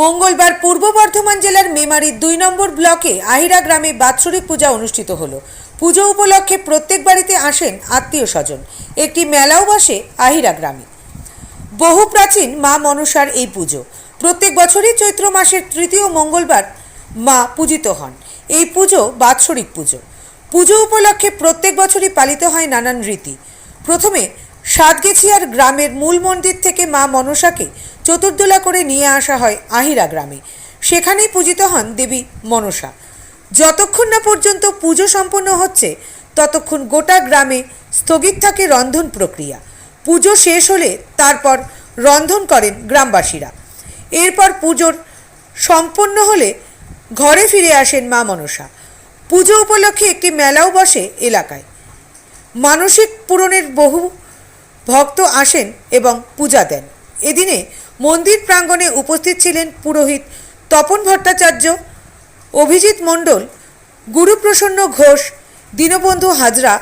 মঙ্গলবার পূর্ব বর্ধমান জেলার মেমারির দুই নম্বর ব্লকে আহিরা গ্রামে বাৎসরিক পূজা অনুষ্ঠিত হলো। পুজো উপলক্ষে প্রত্যেক বাড়িতে আসেন আত্মীয় স্বজন। একটি মেলাও বসে আহিরা গ্রামে। বহু প্রাচীন মা মনসার এই পুজো। প্রত্যেক বছরই চৈত্র মাসের তৃতীয় মঙ্গলবার মা পূজিত হন। এই পুজো বাৎসরিক পুজো। পুজো উপলক্ষে প্রত্যেক বছরই পালিত হয় নানান রীতি। প্রথমে সাতগেছিয়ার গ্রামের মূল মন্দির থেকে মা মনসাকে চতুর্দোলা করে নিয়ে আসা হয় আহিরা গ্রামে। সেখানেই পূজিত হন দেবী মনসা। যতক্ষণ না পর্যন্ত পুজো সম্পন্ন হচ্ছে, ততক্ষণ গোটা গ্রামে স্থগিত থাকে রন্ধন প্রক্রিয়া। পুজো শেষ হলে তারপর রন্ধন করেন গ্রামবাসীরা। এরপর পুজোর সম্পন্ন হলে ঘরে ফিরে আসেন মা মনসা। পুজো উপলক্ষে একটি মেলাও বসে এলাকায়। মানসিক পূরণের বহু ভক্ত আসেন এবং পূজা দেন। এদিনে মন্দির প্রাঙ্গণে উপস্থিত ছিলেন পুরোহিত তপন ভট্টাচার্য, অভিজিৎ মণ্ডল, গুরুপ্রসন্ন ঘোষ, দীনবন্ধু হাজরা,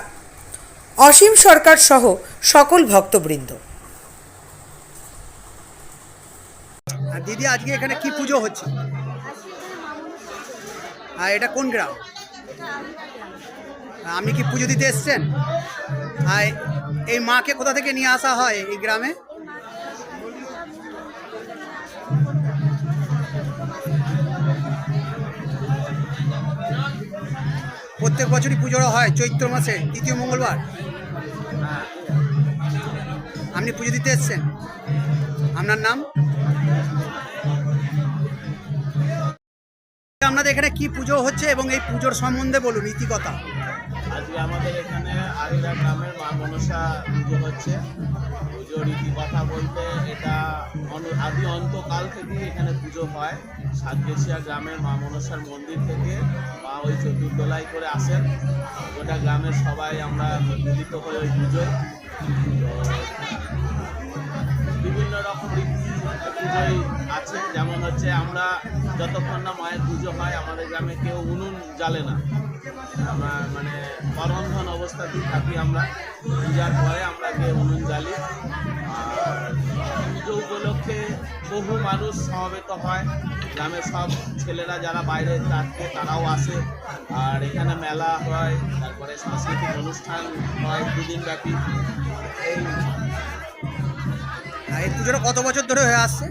অসীম সরকার সহ সকল ভক্তবৃন্দ। দিদি, আজকে এখানে কি পুজো হচ্ছে? আর এটা কোন গ্রাম? আপনি কি পুজো দিতে এসছেন? আর এই মাকে কোথা থেকে নিয়ে আসা হয় এই গ্রামে? প্রত্যেক বছরই পুজো হয়, চৈত্র মাসে তৃতীয় মঙ্গলবার। আপনি পুজো দিতে এসছেন? আপনার নাম? আপনাদের এখানে কি পুজো হচ্ছে এবং এই পুজোর সম্বন্ধে বলুন ইতিকথা আজকে আমাদের এখানে আরিরা গ্রামের মা মনসা পুজো হচ্ছে। পুজোর রীতি কথা বলতে এটা আদি অন্তকাল থেকেই এখানে পুজো হয়। সাতগেছিয়া গ্রামের মা মনসার মন্দির থেকে মা ওই চতুর্দোলাই করে আসেন। গোটা গ্রামের সবাই আমরা মিলিত হয়ে ওই পুজোয়। বিভিন্ন রকম পুজোয় আছে। যেমন হচ্ছে আমরা যতক্ষণ না মায়ের পুজো হয়, আমাদের গ্রামে কেউ উনুন জ্বালে না। আমরা মানে অরন্ধন অবস্থাতেই থাকি আমরা। পূজার পরে আমরা গিয়ে উনুন জ্বালি। আর পুজো উপলক্ষে বহু মানুষ সমবেত হয়। গ্রামের সব ছেলেরা যারা বাইরে থাকে, তারাও আসে। আর এখানে মেলা হয়, তারপরে সাংস্কৃতিক অনুষ্ঠান হয় দুদিন ব্যাপী এই পুজোটা কত বছর ধরে হয়ে আসছে?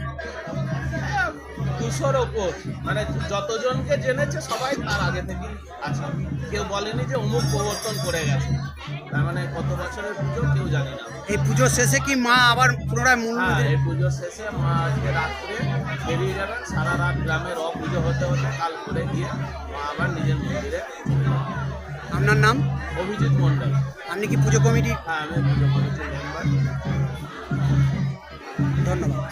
দুশোর ওপর। মানে যতজনকে জেনেছে সবাই তার আগে থেকেই আছে। কেউ বলেনি যে অমুক প্রবর্তন করে গেছে। তার মানে কত বছরের পুজো কেউ জানে না। এই পুজোর শেষে কি মা আবার পুনরায় মূল হ্যাঁ, এই পুজোর শেষে মা আজকে রাত্রে বেরিয়ে যাবেন সারা রাত গ্রামের অপুজো হতে হতে কাল করে গিয়ে মা আবার নিজের মন্দিরে আপনার নাম? অভিজিৎ মণ্ডল। আপনি কি পুজো কমিটি হ্যাঁ আমি পুজো কমিটির মেম্বার। ধন্যবাদ।